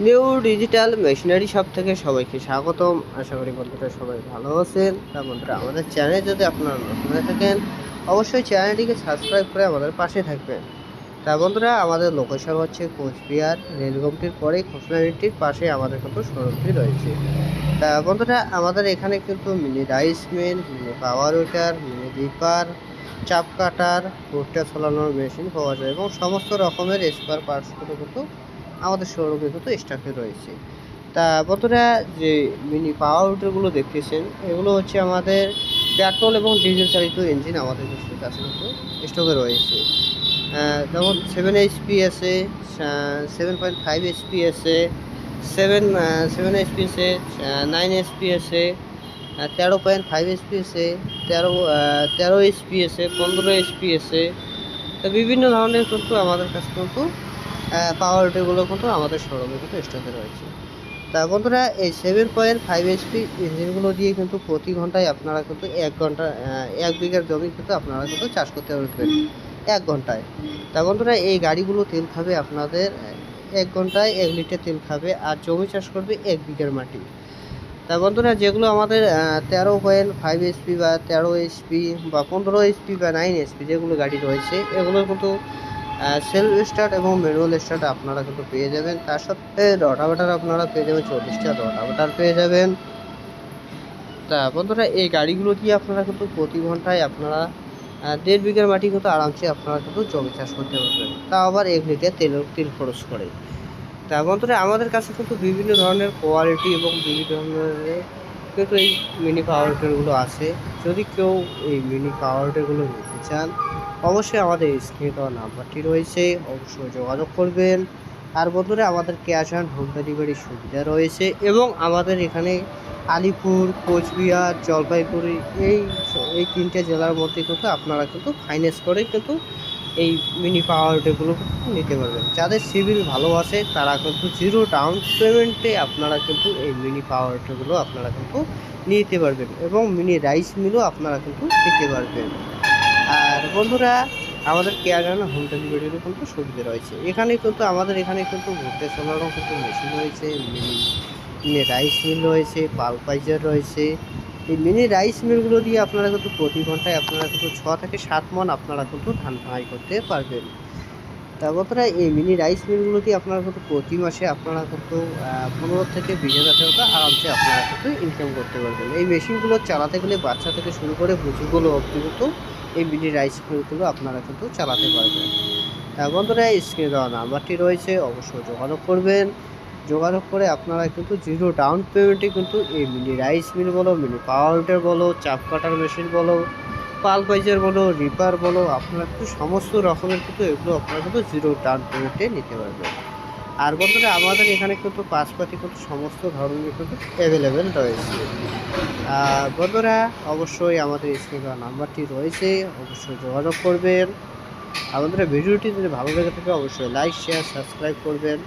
New digital machinery shop থেকে সবাইকে স্বাগতম। আশা করি বন্ধুরা সবাই ভালো আছেন। তা বন্ধুরা, আমাদের চ্যানেল যদি আপনারা নতুন হয়ে থাকেন, অবশ্যই চ্যানেলটিকে সাবস্ক্রাইব করে আমাদের পাশে থাকবেন। তা বন্ধুরা, আমাদের লোকেশন হচ্ছে কোচবিহার। রেলগমটির পরে খোসলানিটির পাশে আমাদের কিন্তু শোরুমটি রয়েছে। তা বন্ধুরা, আমাদের এখানে কিন্তু mini rice mill mini power weeder mini reaper chaff cutter ভুট্টা ছলানোর মেশিন পাওয়া যায় এবং সমস্ত রকমের স্পেয়ার পার্টসগুলো কিন্তু আমাদের শোরুমে কিন্তু স্টকে রয়েছে। তা বন্ধুরা, যে মিনি পাওয়ার উইটারগুলো দেখতেছেন, এগুলো হচ্ছে আমাদের পেট্রোল এবং ডিজেল চালিত ইঞ্জিন আমাদের কাছে কাছে কিন্তু স্টকে রয়েছে। যেমন সেভেন এইচপি আছে সেভেন পয়েন্ট ফাইভ এইচপি আছে সেভেন সেভেন এইচপি আছে নাইন এইচপি আছে তেরো পয়েন্ট ফাইভ এইচপি আছে, তেরো তেরো এইচপি আছে, পনেরো এইচপি আছে। তো বিভিন্ন ধরনের কিন্তু আমাদের কাছে কিন্তু পাওয়ার উইটারগুলো কিন্তু আমাদের শোরুমে কিন্তু স্টকে রয়েছে। তা বন্ধুরা, এই সেভেন পয়েন্ট ফাইভ এইচপি ইঞ্জিনগুলো দিয়ে কিন্তু প্রতি ঘন্টায় আপনারা কিন্তু এক ঘণ্টা এক বিঘার জমি কিন্তু আপনারা কিন্তু চাষ করতে পারবেন এক ঘন্টায়। তা বন্ধুরা, এই গাড়িগুলো তেল খাবে আপনাদের এক ঘন্টায় এক লিটার তেল খাবে আর জমি চাষ করবে এক বিঘার মাটি। তা বন্ধুরা, যেগুলো আমাদের তেরো পয়েন্ট ফাইভ এইচপি বা তেরো এইচপি বা পনেরো এইচপি বা নাইন এইচপি যেগুলো গাড়ি রয়েছে, এগুলো কিন্তু সেলফ স্টার্ট এবং ম্যানুয়াল স্টার্ট আপনারা কিন্তু পেয়ে যাবেন। তার সাথে রটাভেটার আপনারা পেয়ে যাবেন চল্লিশটা রটাভেটার পেয়ে যাবেন। তা বন্ধুরা, এই গাড়িগুলো দিয়ে আপনারা কিন্তু প্রতি ঘন্টায় আপনারা দেড় বিঘার মাটি কিন্তু আরামসে আপনারা কিন্তু জমি চাষ করতে পারবেন। তা আবার এক লিটার তেল তেল খরচ করে। তা বন্ধুরা, আমাদের কাছে কিন্তু বিভিন্ন ধরনের কোয়ালিটি এবং বিভিন্ন ধরনের কিন্তু এই মিনি পাওয়ার টিলারগুলো আছে। যদি কেউ এই মিনি পাওয়ার টিলারগুলো নিতে চান অবশ্যই আমাদের স্ক্রিনে দেওয়া নাম্বারটি রয়েছে, অবশ্যই যোগাযোগ করবেন। আর বন্ধুরা, আমাদের ক্যাশ অ্যান্ড হোম ডেলিভারির সুবিধা রয়েছে এবং আমাদের এখানে আলিপুর, কোচবিহার, জলপাইগুড়ি এই এই তিনটে জেলার মধ্যে কিন্তু আপনারা কিন্তু ফাইন্যান্স করে কিন্তু এই মিনি পাওয়ার কিন্তু নিতে পারবেন। যাদের সিভিল ভালো আছে, তারা কিন্তু জিরো ডাউন পেমেন্টে আপনারা কিন্তু এই মিনি পাওয়ার টিলারগুলো আপনারা কিন্তু নিতে পারবেন এবং মিনি রাইস মিলও আপনারা কিন্তু নিতে পারবেন। বন্ধুরা, আমাদের কেয়ার অ্যান্ড হোম ডেলিভারিরও কিন্তু সুবিধা রয়েছে। এখানে কিন্তু আমাদের এখানে কিন্তু ঘুরতে সোনারও কিন্তু মেশিন রয়েছে মিনি রাইস মিল রয়েছে পালপাইজার রয়েছে। এই মিনি রাইস মিলগুলো দিয়ে আপনারা কিন্তু প্রতি ঘন্টায় আপনারা কিন্তু ছ থেকে সাত মন আপনারা কিন্তু ধান ভাঙাই করতে পারবেন। তা বন্ধুরা এই মিনি রাইস মিলগুলো দিয়ে আপনারা কিন্তু প্রতি মাসে আপনারা কিন্তু পনেরো থেকে বিশ হাজার টাকা আরামসে আপনারা কিন্তু ইনকাম করতে পারবেন। এই মেশিনগুলো চালাতে গেলে বাচ্চা থেকে শুরু করে বুঝিগুলো অবধি কিন্তু এই মিনি রাইস মিলগুলো আপনারা কিন্তু চালাতে পারবেন। তা বন্ধুরা স্ক্রিনে দেওয়া নাম্বারটি রয়েছে, অবশ্যই যোগাযোগ করবেন। যোগাযোগ করে আপনারা কিন্তু জিরো ডাউন পেমেন্টে কিন্তু এই মিনি রাইস মিল বলো মিনি পাওয়ার বলো, চাপ কাটার মেশিন বলো পালপাইজার বলো, রিপার বলো, আপনারা কিন্তু সমস্ত রকমের কিন্তু এগুলো আপনারা কিন্তু জিরো ডাউন পেমেন্টে নিতে পারবেন। আর বন্ধুরা, আমাদের এখানে কিন্তু পাশপাতি কিন্তু সমস্ত ধরনের কিন্তু অ্যাভেলেবেল রয়েছে। আর বন্ধুরা, অবশ্যই আমাদের স্ক্রিনে নাম্বারটি রয়েছে, অবশ্যই যোগাযোগ করবেন। আমাদের ভিডিওটি যদি ভালো লেগে থাকে, অবশ্যই লাইক শেয়ার সাবস্ক্রাইব করবেন।